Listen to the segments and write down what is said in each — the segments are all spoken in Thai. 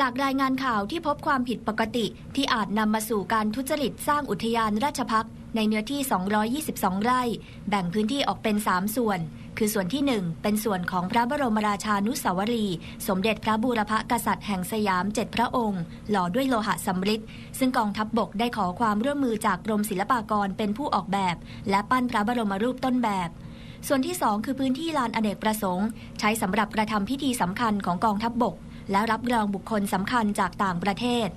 จากรายงานข่าวที่พบความผิดปกติที่อาจนำมาสู่การทุจริตสร้างอุทยานราชพักษ์ในเนื้อที่ 222 ไร่ แบ่งพื้นที่ออกเป็น 3 ส่วน คือส่วนที่ 1 เป็นส่วนของพระบรมราชานุสาวรี สมเด็จพระบูรพกษัตริย์แห่งสยามเจ็ดพระองค์ หล่อด้วยโลหะสำริดซึ่งกองทัพบบกได้ขอความร่วมมือจากกรมศิลปากรเป็นผู้ออกแบบ และปั้นพระบรมรูปต้นแบบส่วนที่ 2 คือพื้นที่ลานอเนกประสงค์ ใช้สำหรับกระทำพิธีสำคัญของกองทัพบบก และรับรองบุคคลสำคัญจากต่างประเทศ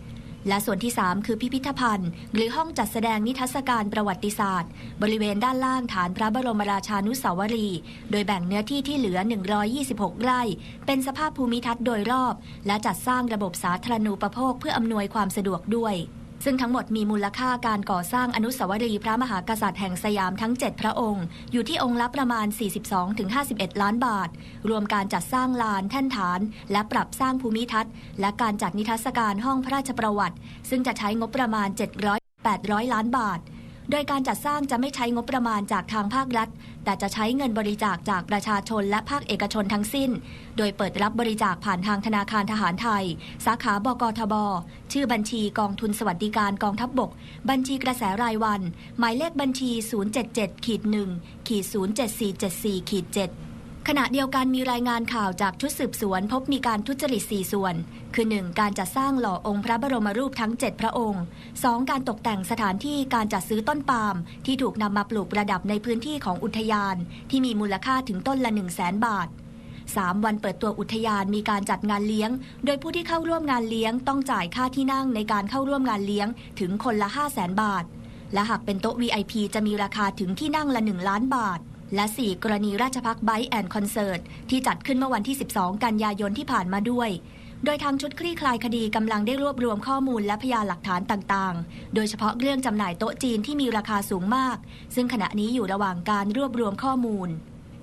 และส่วนที่ 3 คือพิพิธภัณฑ์ หรือห้องจัดแสดงนิทรรศการประวัติศาสตร์ บริเวณด้านล่างฐานพระบรมราชานุสาวรีย์โดยแบ่งเนื้อที่ที่เหลือ 126 ไร่ เป็นสภาพภูมิทัศน์โดยรอบ และจัดสร้างระบบสาธารณูปโภคเพื่ออำนวยความสะดวกด้วย ซึ่งทั้งหมดมีมูลค่าการก่อสร้างอนุสาวรีย์พระมหากษัตริย์แห่งสยามทั้ง 7 พระองค์ อยู่ที่องค์ละประมาณ 42-51 ล้านบาท รวมการจัดสร้างลานแท่นฐาน และปรับสร้างภูมิทัศน์ และการจัดนิทรรศการห้องพระราชประวัติ ซึ่งจะใช้งบประมาณ 700-800 ล้านบาท โดยการจัดสร้างจะไม่ใช้งบประมาณจากทางภาครัฐ แต่จะใช้เงินบริจาคจากประชาชนและภาคเอกชนทั้งสิ้น โดยเปิดรับบริจาคผ่านทางธนาคารทหารไทย สาขาบกทบ ชื่อบัญชีกองทุนสวัสดิการกองทัพบบก บัญชีกระแสรายวัน หมายเลขบัญชี 077 ขณะเดียวกันมีรายงานข่าวจากชุดสืบสวน พบมีการทุจริต 4 ส่วน คือ 1. การจัดสร้างหล่อองค์พระบรมรูปทั้ง 7 พระองค์ 2. การตกแต่งสถานที่การจัดซื้อต้นปาล์มที่ถูกนำมาปลูกประดับในพื้นที่ของอุทยาน ที่มีมูลค่าถึงต้นละ 1 0 0 0 0แสนบาท 3. วันเปิดตัวอุทยานมีการจัดงานเลี้ยง โดยผู้ที่เข้าร่วมงานเลี้ยง ต้องจ่ายค่าที่นั่งในการเข้าร่วมงานเลี้ยงถึงคนละ 5 0 0แสนบาท และหากเป็นโต๊ะ VIP จะมีราคาถึงที่นั่งละ 1 ล้านบาท และ 4 กรณีราชพักไบแอนด์คอนเสิร์ตที่จัดขึ้นเมื่อวันที่ 12 กันยายนที่ผ่านมาด้วย โดยทางชุดคลี่คลายคดีกำลังได้รวบรวมข้อมูลและพยานหลักฐานต่างๆ โดยเฉพาะเรื่องจำหน่ายโต๊ะจีนที่มีราคาสูงมาก ซึ่งขณะนี้อยู่ระหว่างการรวบรวมข้อมูล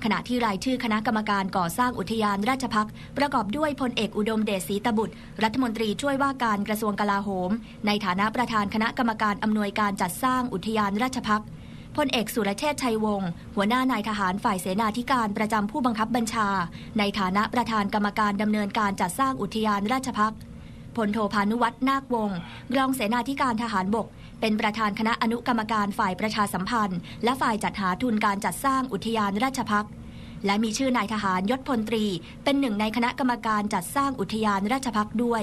ขณะที่รายชื่อคณะกรรมการก่อสร้างอุทยานราชพักประกอบด้วยพลเอกอุดมเดชศรีตบุตร รัฐมนตรีช่วยว่าการกระทรวงกลาโหม ในฐานะประธานคณะกรรมการอำนวยการจัดสร้างอุทยานราชพักษ์ พลเอกสุรเชษชัยวงศ์หัวหน้านายทหารฝ่ายเสนาธิการประจำผู้บังคับบัญชา ในฐานะประธานกรรมการดำเนินการจัดสร้างอุทยานราชพักษ์พลโทพานุวัฒน์นาควงศ์รองเสนาธิการทหารบก เป็นประธานคณะอนุกรรมการฝ่ายประชาสัมพันธ์ และฝ่ายจัดหาทุนการจัดสร้างอุทยานราชพักษ์และมีชื่อนายทหารยศพลตรี เป็นหนึ่งในคณะกรรมการจัดสร้างอุทยานราชพักษ์ด้วย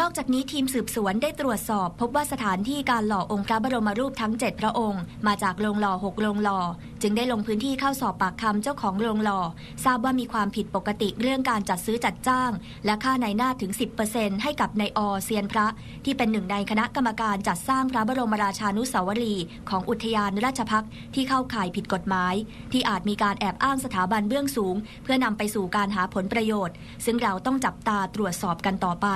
นอกจากนี้ทีมสืบสวนได้ตรวจสอบ พบว่าสถานที่การหล่อองค์พระบรมรูปทั้ง 7 พระองค์ มาจากโรงหล่อ6โรงหล่อ จึงได้ลงพื้นที่เข้าสอบปากคำเจ้าของโรงหล่อ ทราบว่ามีความผิดปกติเรื่องการจัดซื้อจัดจ้าง และค่าในหน้าถึง 10%ให้กับนายอเซียนพระ ที่เป็นหนึ่งในคณะกรรมการจัดสร้างพระบรมราชานุสาวรีย์ของอุทยานราชพักที่เข้าข่ายผิดกฎหมาย ที่อาจมีการแอบอ้างสถาบันเบื้องสูง เพื่อนำไปสู่การหาผลประโยชน์ ซึ่งเราต้องจับตาตรวจสอบกันต่อไป